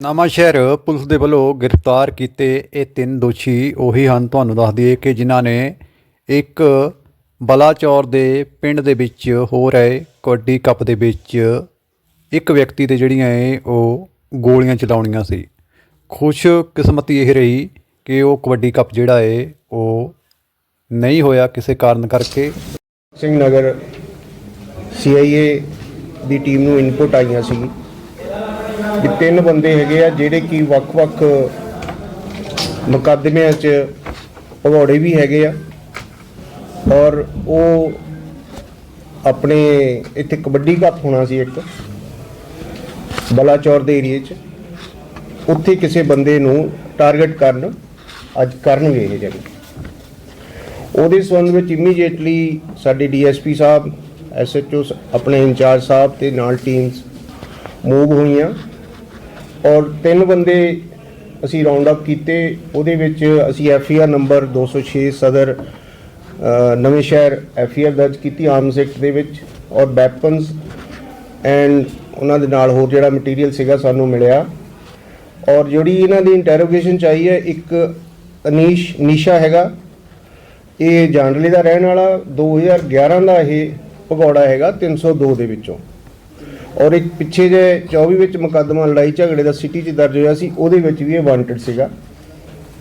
ਨਵਾਂ ਸ਼ਹਿਰ ਪੁਲਿਸ ਦੇ ਵੱਲੋਂ ਗ੍ਰਿਫਤਾਰ ਕੀਤੇ ਇਹ ਤਿੰਨ ਦੋਸ਼ੀ ਉਹੀ ਹਨ ਤੁਹਾਨੂੰ ਦੱਸ ਦਈਏ ਕਿ ਜਿਨ੍ਹਾਂ ਨੇ ਇੱਕ ਬਲਾਚੌਰ ਦੇ ਪਿੰਡ ਦੇ ਵਿੱਚ ਹੋ ਰਹੇ ਕਬੱਡੀ ਕੱਪ ਦੇ ਵਿੱਚ ਇੱਕ ਵਿਅਕਤੀ ਤੇ ਜਿਹੜੀਆਂ ਇਹ ਉਹ ਗੋਲੀਆਂ ਚਲਾਉਣੀਆਂ ਸੀ। ਖੁਸ਼ ਕਿਸਮਤੀ ਇਹ ਰਹੀ ਕਿ ਉਹ ਕਬੱਡੀ ਕੱਪ ਜਿਹੜਾ ਏ ਉਹ ਨਹੀਂ ਹੋਇਆ ਕਿਸੇ ਕਾਰਨ ਕਰਕੇ। ਸਿੰਘ ਨਗਰ ਸੀਆਈਏ ਦੀ ਟੀਮ ਨੂੰ ਇਨਪੁਟ ਆਈਆਂ ਸੀ। ਕਿ ਤਿੰਨ ਬੰਦੇ ਹੈਗੇ ਆ ਜਿਹੜੇ ਕਿ ਵੱਖ-ਵੱਖ ਮੁਕੱਦਮਿਆਂ 'ਚ ਭਗੌੜੇ ਵੀ ਹੈਗੇ ਆ। ਔਰ ਉਹ ਆਪਣੇ ਇੱਥੇ ਕਬੱਡੀ ਕੱਪ ਹੋਣਾ ਸੀ ਇੱਕ, ਬਲਾਚੌਰ ਦੇ ਏਰੀਏ 'ਚ। ਉੱਥੇ ਕਿਸੇ ਬੰਦੇ ਨੂੰ ਟਾਰਗੇਟ ਕਰਨ ਅੱਜ ਕਰਨਗੇ ਇਹ ਜਣੇ ਉਹਦੇ ਸੰਬੰਧ ਵਿੱਚ ਇਮੀਡੀਏਟਲੀ ਸਾਡੇ ਡੀਐਸਪੀ ਸਾਹਿਬ, ਐਸਐਚਓ ਆਪਣੇ ਇੰਚਾਰਜ ਸਾਹਿਬ ਤੇ ਨਾਲ ਟੀਮਸ ਮੂਵ ਹੋਈਆਂ। ਔਰ ਤਿੰਨ ਬੰਦੇ ਅਸੀਂ ਰਾਉਂਡ ਅਪ ਕੀਤੇ। ਉਹਦੇ ਵਿੱਚ ਅਸੀਂ ਐਫਆਰ ਨੰਬਰ 206 ਸਦਰ ਨਵੇਂ ਸ਼ਹਿਰ ਐਫਆਰ ਦਰਜ ਕੀਤੀ ਆਰਮਸ ਐਕਟ ਦੇ ਵਿੱਚ ਔਰ ਵੈਪਨਸ ਐਂਡ ਉਹਨਾਂ ਦੇ ਨਾਲ ਹੋਰ ਜਿਹੜਾ ਮਟੀਰੀਅਲ ਸੀਗਾ ਸਾਨੂੰ ਮਿਲਿਆ। ਔਰ ਜਿਹੜੀ ਇਹਨਾਂ ਦੀ ਇੰਟਰੋਗੇਸ਼ਨ ਚਾਹੀ ਹੈ, ਇੱਕ ਅਨੀਸ਼ ਨੀਸ਼ਾ ਹੈਗਾ। ਇਹ ਜਾਂਡਲੇ ਦਾ ਰਹਿਣ ਵਾਲਾ 2011 ਦਾ ਇਹ ਭਗੌੜਾ ਹੈਗਾ 302 ਦੇ ਵਿੱਚੋਂ। ਔਰ ਇੱਕ ਪਿੱਛੇ ਜੇ 24 ਵਿੱਚ ਮੁਕੱਦਮਾ ਲੜਾਈ ਝਗੜੇ ਦਾ ਸਿਟੀ 'ਚ ਦਰਜ ਹੋਇਆ ਸੀ, ਉਹਦੇ ਵਿੱਚ ਵੀ ਇਹ ਵਾਂਟਡ ਸੀਗਾ।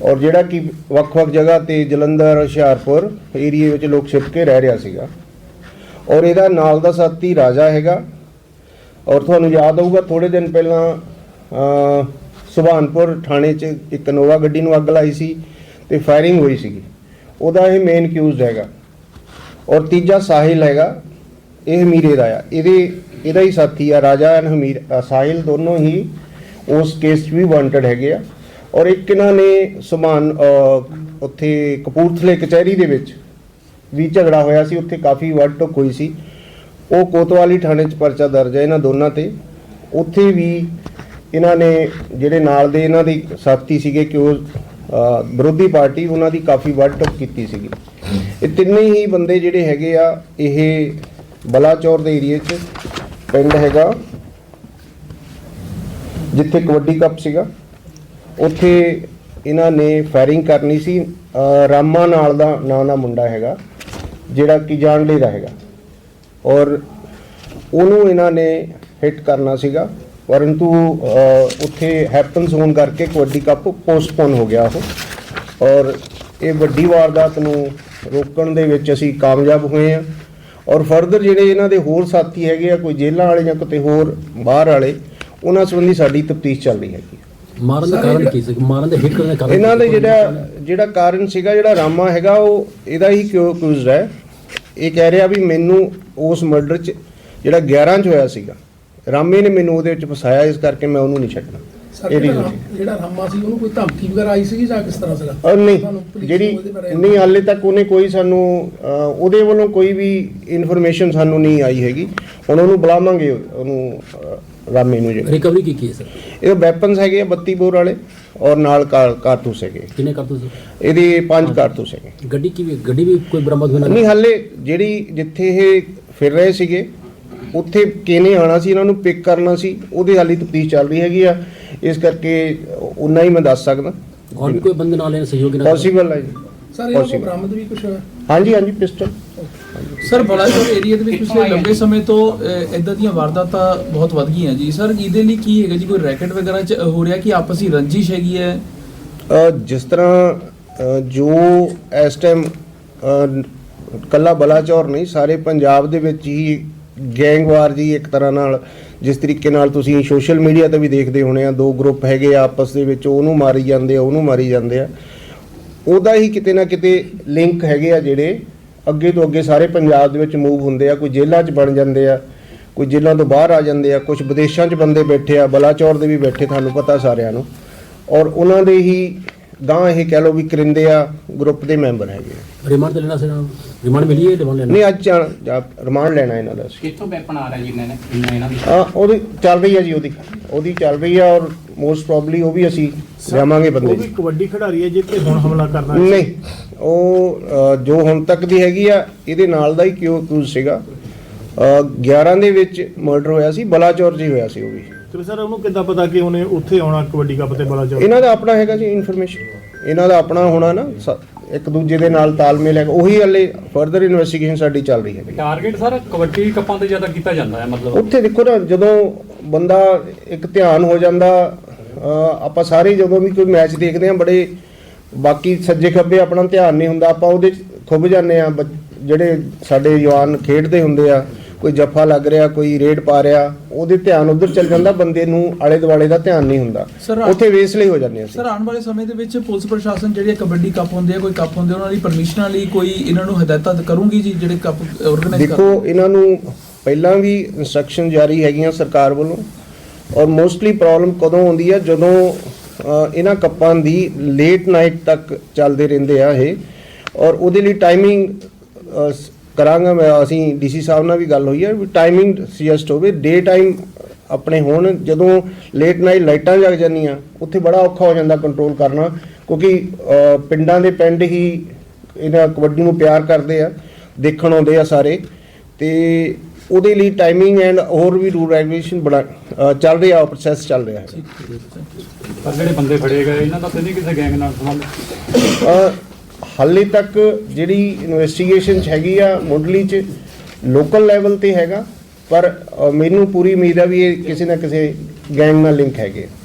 ਔਰ ਜਿਹੜਾ ਕਿ ਵੱਖ-ਵੱਖ ਜਗ੍ਹਾ ਤੇ ਜਲੰਧਰ, ਹੁਸ਼ਿਆਰਪੁਰ ਏਰੀਏ ਵਿੱਚ ਲੋਕ ਛਿਪ ਕੇ ਰਹਿ ਰਿਹਾ ਸੀਗਾ। ਔਰ ਇਹਦਾ ਨਾਲ ਦਾ ਸਾਥੀ ਰਾਜਾ ਹੈਗਾ। ਔਰ ਤੁਹਾਨੂੰ ਯਾਦ ਆਊਗਾ ਥੋੜੇ ਦਿਨ ਪਹਿਲਾਂ ਸੁਭਾਨਪੁਰ ਥਾਣੇ 'ਚ ਇੱਕ ਨੋਵਾ ਗੱਡੀ ਨੂੰ ਅੱਗ ਲਾਈ ਸੀ ਤੇ ਫਾਇਰਿੰਗ ਹੋਈ ਸੀਗੀ। ਉਹਦਾ ਇਹ ਮੇਨ ਅਕਿਊਜ਼ਡ ਹੈਗਾ। ਔਰ ਤੀਜਾ ਸਾਹਿਲ ਹੈਗਾ, ਇਹ ਮੀਰੇ ਦਾ ਆ। ਇਹਦੇ ਇਹਦਾ ਹੀ ਸਾਥੀ ਆ, ਰਾਜਾ ਐਂਡ ਹਮੀਰ ਸਾਹਿਲ ਦੋਨੋਂ ਹੀ ਉਸ ਕੇਸ 'ਚ ਵੀ ਵਾਂਟਡ ਹੈਗੇ ਆ। ਔਰ ਇੱਕ ਇਹਨਾਂ ਨੇ ਸਮਾਨ ਉੱਥੇ ਕਪੂਰਥਲੇ ਕਚਹਿਰੀ ਦੇ ਵਿੱਚ ਵੀ ਝਗੜਾ ਹੋਇਆ ਸੀ, ਉੱਥੇ ਕਾਫੀ ਵੱਡ ਟੁੱਕ ਹੋਈ ਸੀ। ਉਹ ਕੋਤਵਾਲੀ ਥਾਣੇ 'ਚ ਪਰਚਾ ਦਰਜ ਹੈ ਇਹਨਾਂ ਦੋਨਾਂ ਤੇ। ਉੱਥੇ ਵੀ ਇਹਨਾਂ ਨੇ, ਜਿਹੜੇ ਨਾਲ ਦੇ ਇਹਨਾਂ ਦੇ ਸਾਥੀ ਸੀਗੇ ਕਿ ਉਹ ਵਿਰੋਧੀ ਪਾਰਟੀ, ਉਹਨਾਂ ਦੀ ਕਾਫੀ ਵੱਡ ਟੁੱਕ ਕੀਤੀ ਸੀਗੀ। ਇਹ ਤਿੰਨੇ ਹੀ ਬੰਦੇ ਜਿਹੜੇ ਹੈਗੇ ਆ, ਇਹ ਬਲਾਚੌਰ ਦੇ ਏਰੀਏ 'ਚ ਪਿੰਡ ਹੈਗਾ, ਜਿੱਥੇ ਕਬੱਡੀ ਕੱਪ ਸੀਗਾ। ਉੱਥੇ ਇਹਨਾਂ ਨੇ ਫਾਇਰਿੰਗ ਕਰਨੀ ਸੀ। ਰਾਮਾ ਨਾਲ ਦਾ ਨਾਂ ਦਾ ਮੁੰਡਾ ਹੈਗਾ, ਜਿਹੜਾ ਕਿ ਜਾਣਲੇ ਦਾ ਹੈਗਾ। ਔਰ ਉਹਨੂੰ ਇਹਨਾਂ ਨੇ ਹਿੱਟ ਕਰਨਾ ਸੀਗਾ। ਪਰੰਤੂ ਉੱਥੇ ਹੈਪਨਸ ਹੋਣ ਕਰਕੇ ਕਬੱਡੀ ਕੱਪ ਪੋਸਟਪੋਨ ਹੋ ਗਿਆ ਉਹ। ਔਰ ਇਹ ਵੱਡੀ ਵਾਰਦਾਤ ਨੂੰ ਰੋਕਣ ਦੇ ਵਿੱਚ ਅਸੀਂ ਕਾਮਯਾਬ ਹੋਏ ਆ ਔਰ ਫਰਦਰ ਜਿਹੜੇ ਇਹਨਾਂ ਦੇ ਹੋਰ ਸਾਥੀ ਹੈਗੇ ਆ ਕੋਈ ਜੇਲ੍ਹਾਂ ਵਾਲੇ ਜਾਂ ਕਿਤੇ ਹੋਰ ਬਾਹਰ ਵਾਲੇ ਉਹਨਾਂ ਸੰਬੰਧੀ ਸਾਡੀ ਤਫਤੀਸ਼ ਚੱਲ ਰਹੀ ਹੈਗੀ ਮਾਰਨ ਦਾ ਕਾਰਨ ਕੀ ਸੀ ਮਾਰਨ ਦੇ ਹਿੱਟ ਦਾ ਕਾਰਨ ਇਹਨਾਂ ਦੇ ਜਿਹੜਾ ਜਿਹੜਾ ਕਾਰਨ ਸੀਗਾ ਜਿਹੜਾ ਰਾਮਾ ਹੈਗਾ ਉਹ ਇਹਦਾ ਹੀ ਕਿਉਂ ਹੈ? ਇਹ ਕਹਿ ਰਿਹਾ ਵੀ ਮੈਨੂੰ ਉਸ ਮਰਡਰ 'ਚ ਜਿਹੜਾ 11 'ਚ ਹੋਇਆ ਸੀਗਾ ਰਾਮੇ ਨੇ ਮੈਨੂੰ ਉਹਦੇ ਵਿੱਚ ਫਸਾਇਆ ਇਸ ਕਰਕੇ ਮੈਂ ਉਹਨੂੰ ਨਹੀਂ ਛੱਡਣਾ। ਇਹ ਰਾਮ- ਜਿਹੜਾ ਰਾਮਾ ਸੀ ਉਹਨੂੰ ਕੋਈ ਧਮਕੀ ਵਗੈਰਾ ਆਈ ਸੀਗੀ ਜਾਂ ਕਿਸ ਤਰ੍ਹਾਂ ਸੀਗਾ? ਔਰ ਨਹੀਂ ਜਿਹੜੀ ਨਹੀਂ ਹਾਲੇ ਤੱਕ ਉਹਨੇ ਕੋਈ ਸਾਨੂੰ ਉਹਦੇ ਵੱਲੋਂ ਕੋਈ ਵੀ ਇਨਫੋਰਮੇਸ਼ਨ ਸਾਨੂੰ ਨਹੀਂ ਆਈ ਹੈਗੀ। ਹੁਣ ਉਹਨੂੰ ਬੁਲਾਵਾਂਗੇ ਉਹਨੂੰ ਰਾਮੇ ਨੂੰ ਜਿਹੜਾ। ਰਿਕਵਰੀ ਕੀ ਕੀ ਹੈ ਸਰ? ਇਹ ਵੈਪਨਸ ਹੈਗੇ ਆ 32 ਬੋਰ ਵਾਲੇ ਔਰ ਨਾਲ ਕਾਰ- ਕਾਰਤੂਸ ਹੈਗੇ। ਕਿੰਨੇ ਕਰਤੂਸ ਇਹਦੇ ਪੰਜ ਕਾਰਤੂਸ ਹੈਗੇ। ਗੱਡੀ ਕੀ ਵੀ ਗੱਡੀ ਵੀ ਕੋਈ ਬਰਾਮਦ ਨਾ? ਨਹੀਂ ਹਾਲੇ ਜਿਹੜੀ ਜਿੱਥੇ ਇਹ ਫਿਰ ਰਹੇ ਸੀਗੇ ਉੱਥੇ ਕਿਹਨੇ ਆਣਾ ਸੀ ਇਹਨਾਂ ਨੂੰ ਪਿਕ ਕਰਨਾ ਸੀ ਉਹਦੇ ਹਾਲੀ ਤਫਤੀਸ਼ ਚੱਲ ਰਹੀ ਹੈਗੀ ਆ। ਇਸ ਕਰਕੇ ਉਨਾ ਹੀ ਮੈਂ ਦੱਸ ਸਕਦਾ। ਵੀ ਕੋਈ ਬੰਦੇ ਨਾਲ ਲੈਣ ਸਹਿਯੋਗੀ ਨਾਲ ਪੋਸੀਬਲ ਹੈ ਜੀ। ਸਰ ਇਹਨਾਂ ਕੋਲ Possible. ਬਰਾਮਦ ਵੀ ਕੁਝ ਹੋਇਆ ਹਾਂਜੀ ਹਾਂਜੀ ਪਿਸਟਲ। ਸਰ ਬਲਾਚੌਰ ਏਰੀਆ ਦੇ ਵਿੱਚ ਪਿਛਲੇ ਲੰਬੇ ਸਮੇਂ ਤੋਂ ਇਦਾਂ ਦੀਆਂ ਵਾਰਦਾਤਾਂ ਬਹੁਤ ਵੱਧ ਗਈਆਂ ਜੀ। ਸਰ ਇਹਦੇ ਲਈ ਕੀ ਹੈਗਾ ਜੀ? ਕੋਈ ਰੈਕਟ ਵਗੈਰਾ ਚ ਹੋ ਰਿਹਾ ਕਿ ਆਪਸੀ ਰੰਜਿਸ਼ ਹੈਗੀ ਹੈ? ਅ, ਜਿਸ ਤਰ੍ਹਾਂ ਅ, ਜੋ ਇਸ ਟਾਈਮ ਕੱਲਾ ਬਲਾਚੌਰ ਨਹੀਂ ਸਾਰੇ ਪੰਜਾਬ ਦੇ ਵਿੱਚ ਹੀ ਗੈਂਗਵਾਰ ਜੀ ਇੱਕ ਤਰ੍ਹਾਂ ਨਾਲ, ਜਿਸ ਤਰੀਕੇ ਨਾਲ ਤੁਸੀਂ ਸੋਸ਼ਲ ਮੀਡੀਆ ਤੇ ਵੀ ਦੇਖਦੇ ਹੋਣੇ ਆ, ਦੋ ਗਰੁੱਪ ਹੈਗੇ ਆ ਆਪਸ ਦੇ ਵਿੱਚ, ਉਹਨੂੰ ਮਾਰੀ ਜਾਂਦੇ ਆ, ਉਹਨੂੰ ਮਾਰੀ ਜਾਂਦੇ ਆ। ਉਹਦਾ ਹੀ ਕਿਤੇ ਨਾ ਕਿਤੇ ਲਿੰਕ ਹੈਗੇ ਆ ਜਿਹੜੇ ਅੱਗੇ ਤੋਂ ਅੱਗੇ ਸਾਰੇ ਪੰਜਾਬ ਦੇ ਵਿੱਚ ਮੂਵ ਹੁੰਦੇ ਆ, ਕੋਈ ਜੇਲ੍ਹਾਂ 'ਚ ਬਣ ਜਾਂਦੇ ਆ, ਕੋਈ ਜੇਲ੍ਹਾਂ ਤੋਂ ਬਾਹਰ ਆ ਜਾਂਦੇ ਆ ਕੁਝ ਵਿਦੇਸ਼ਾਂ 'ਚ ਬੰਦੇ ਬੈਠੇ ਆ, ਬਲਾਚੌਰ ਦੇ ਵੀ ਬੈਠੇ, ਤੁਹਾਨੂੰ ਪਤਾ ਸਾਰਿਆਂ ਨੂੰ। ਔਰ ਉਹਨਾਂ ਦੇ ਹੀ ਗਾਂ ਇਹ ਕਹਿ ਲਓ ਵੀ ਕਰਿੰਦੇ ਆ ਗਰੁੱਪ ਦੇ ਮੈਂਬਰ ਹੈਗੇ ਆ। ਰਿਮਾਂਡ ਤੇ ਲੈਣਾ ਸੀ ਰਿਮਾਂਡ ਮਿਲੀ ਹੈ ਰਿਮਾਂਡ ਲੈਣਾ ਨਹੀਂ ਅੱਜ ਜਾ- ਜਾ- ਰਿਮਾਂਡ ਲੈਣਾ ਇਹਨਾਂ ਦਾ ਕਿੱਥੋਂ ਵੈਪਨ ਆ ਰਿਹਾ ਜੀ ਇਹਨਾਂ ਨੇ? ਇਹਨਾਂ ਇਹਨਾਂ ਦੀ? ਆ ਉਹਦੀ ਚੱਲ ਰਹੀ ਹੈ ਜੀ ਉਹਦੀ। ਉਹਦੀ ਚੱਲ ਰਹੀ ਆ ਔਰ ਮੋਸਟ ਪ੍ਰੋਬਬਲੀ ਉਹ ਵੀ ਅਸੀਂ ਲਿਆਵਾਂਗੇ ਬੰਦੇ ਉਹ ਵੀ ਕਬੱਡੀ ਖਿਡਾਰੀ ਹੈ ਜਿੱਤੇ ਹੁਣ ਹਮਲਾ ਕਰਨਾ ਨਹੀਂ ਉਹ ਅ, ਜੋ ਹੁਣ ਤੱਕ ਦੀ ਹੈਗੀ ਆ ਇਹਦੇ ਨਾਲ ਦਾ ਹੀ ਕਿਉਂ ਅਕਿਊਜ਼ ਸੀਗਾ? ਅ, 11 ਦੇ ਵਿੱਚ ਮਰਡਰ ਹੋਇਆ ਸੀ ਬਲਾਚੌਰ ਹੀ ਹੋਇਆ ਸੀ ਉਹ ਵੀ। ਤੇ ਸਰ ਉਹਨੂੰ ਕਿੱਦਾਂ ਪਤਾ ਕਿ ਉਹਨੇ ਉੱਥੇ ਆਉਣਾ ਕਬੱਡੀ ਕੱਪ ਤੇ ਬੜਾ ਚੌਰ ਇਹਨਾਂ ਦਾ ਆਪਣਾ ਹੈਗਾ ਜੀ ਇਨਫੋਰਮੇਸ਼ਨ ਇਹਨਾਂ ਦਾ ਆਪਣਾ ਹੋਣਾ ਨਾ ਸ- ਇੱਕ ਦੂਜੇ ਦੇ ਨਾਲ ਤਾਲਮੇਲ ਹੈ ਉਹੀ ਹਲੇ ਫਰਦਰ ਇਨਵੈਸਟੀਗੇਸ਼ਨ ਸਾਡੀ ਚੱਲ ਰਹੀ ਹੈ ਟਾਰਗੇਟ ਸਰ ਕਬੱਡੀ ਕੱਪਾਂ ਤੇ ਜ਼ਿਆਦਾ ਕੀਤਾ ਜਾਂਦਾ ਹੈ ਮਤਲਬ? ਉੱਥੇ ਦੇਖੋ ਨਾ ਜਦੋਂ ਬੰਦਾ ਇੱਕ ਧਿਆਨ ਹੋ ਜਾਂਦਾ ਅਹ ਆਪਾਂ ਸਾਰੇ ਜਦੋਂ ਵੀ ਕੋਈ ਮੈਚ ਦੇਖਦੇ ਆ ਬੜੇ ਬਾਕੀ ਸੱਜੇ ਖੱਬੇ ਆਪਣਾ ਧਿਆਨ ਨਹੀਂ ਹੁੰਦਾ। ਆਪਾਂ ਉਹਦੇ 'ਚ ਖੁੱਭ ਜਾਂਦੇ ਆ ਜਿਹੜੇ ਸਾਡੇ ਜਵਾਨ ਖੇਡਦੇ ਹੁੰਦੇ ਆ। ਕੋਈ ਜੱਫਾ ਲੱਗ ਰਿਹਾ ਕੋਈ ਰੇਡ ਪਾ ਰਿਹਾ ਉਹਦੇ ਧਿਆਨ ਉਧਰ ਚੱਲ ਜਾਂਦਾ ਬੰਦੇ ਨੂੰ ਆਲੇ ਦੁਆਲੇ ਦਾ ਧਿਆਨ ਨਹੀਂ ਹੁੰਦਾ। Sir, ਆ- ਉੱਥੇ ਵੇਸਲੇ ਹੋ ਜਾਂਦੇ ਆ ਅਸੀਂ। ਸਰ ਆਉਣ ਵਾਲੇ ਸਮੇਂ ਦੇ ਵਿੱਚ ਪੁਲਿਸ ਪ੍ਰਸ਼ਾਸਨ ਜਿਹੜੇ ਕਬੱਡੀ ਕੱਪ ਹੁੰਦੇ ਆ ਕੋਈ ਕੱਪ ਹੁੰਦੇ ਆ, ਉਹਨਾਂ ਦੀ ਪਰਮਿਸ਼ਨਾਂ ਲਈ ਕੋਈ ਇਹਨਾਂ ਨੂੰ ਹਦਾਇਤਾਂ ਕਰੂੰਗੀ ਜੀ ਜਿਹੜੇ ਕੱਪ ਆਰਗੇਨਾਈਜ਼ ਦੇਖੋ ਇਹਨਾਂ ਨੂੰ ਪਹਿਲਾਂ ਵੀ ਇਨਸਟਰਕਸ਼ਨ ਜਾਰੀ ਹੈਗੀਆਂ ਸਰਕਾਰ ਵੱਲੋਂ ਔਰ ਮੋਸਟਲੀ ਪ੍ਰੋਬਲਮ ਕਦੋਂ ਆਉਂਦੀ ਹੈ ਜਦੋਂ ਅ, ਇਹਨਾਂ ਕੱਪਾਂ ਦੀ ਲੇਟ ਨਾਈਟ ਤੱਕ ਚੱਲਦੇ ਰਹਿੰਦੇ ਆ ਇਹ। ਔਰ ਉਹਦੇ ਲਈ ਟਾਈਮਿੰਗ ਕਰਾਂਗਾ ਮੈਂ ਅਸੀਂ ਡੀਸੀ ਸਾਹਿਬ ਨਾਲ ਵੀ ਗੱਲ ਹੋਈ ਹੈ ਵੀ ਟਾਈਮਿੰਗ ਸੁਜੈਸਟ ਹੋਵੇ ਡੇ ਟਾਈਮ ਆਪਣੇ ਹੋਣ ਜਦੋਂ ਲੇਟ ਨਾਈਟ ਲਾਈਟਾਂ ਜਗ ਜਾਂਦੀਆਂ ਉੱਥੇ ਬੜਾ ਔਖਾ ਹੋ ਜਾਂਦਾ ਕੰਟਰੋਲ ਕਰਨਾ ਕਿਉਂਕਿ ਪਿੰਡਾਂ ਦੇ ਪਿੰਡ ਹੀ ਇਹਨਾਂ ਕਬੱਡੀ ਨੂੰ ਪਿਆਰ ਕਰਦੇ ਆ ਦੇਖਣ ਆਉਂਦੇ ਆ ਸਾਰੇ ਤੇ ਉਹਦੇ ਲਈ ਟਾਈਮਿੰਗ ਐਂਡ ਹੋਰ ਵੀ ਰੂਲ ਰੈਗੂਲੇਸ਼ਨ ਬੜਾ ਚੱਲ ਰਿਹਾ ਪ੍ਰੋਸੈਸ ਚੱਲ ਰਿਹਾ ਹੈ। ਪਰ ਜਿਹੜੇ ਬੰਦੇ ਫੜੇ ਗਏ ਇਹਨਾਂ ਦਾ ਤਾਂ ਨਹੀਂ ਕਿਸੇ ਗੈਂਗ ਨਾਲ ਸੰਬੰਧ? ਹਾਲੇ ਤੱਕ ਜਿਹੜੀ ਇਨਵੈਸਟੀਗੇਸ਼ਨ ਚ ਹੈਗੀ ਆ, ਮੁੱਢਲੀ ਚ ਲੋਕਲ ਲੈਵਲ ਤੇ ਹੈਗਾ, ਪਰ ਮੈਨੂੰ ਪੂਰੀ ਉਮੀਦ ਆ ਵੀ ਇਹ ਕਿਸੇ ਨਾ ਕਿਸੇ ਗੈਂਗ ਨਾਲ ਲਿੰਕ ਹੈਗੇ ਆ।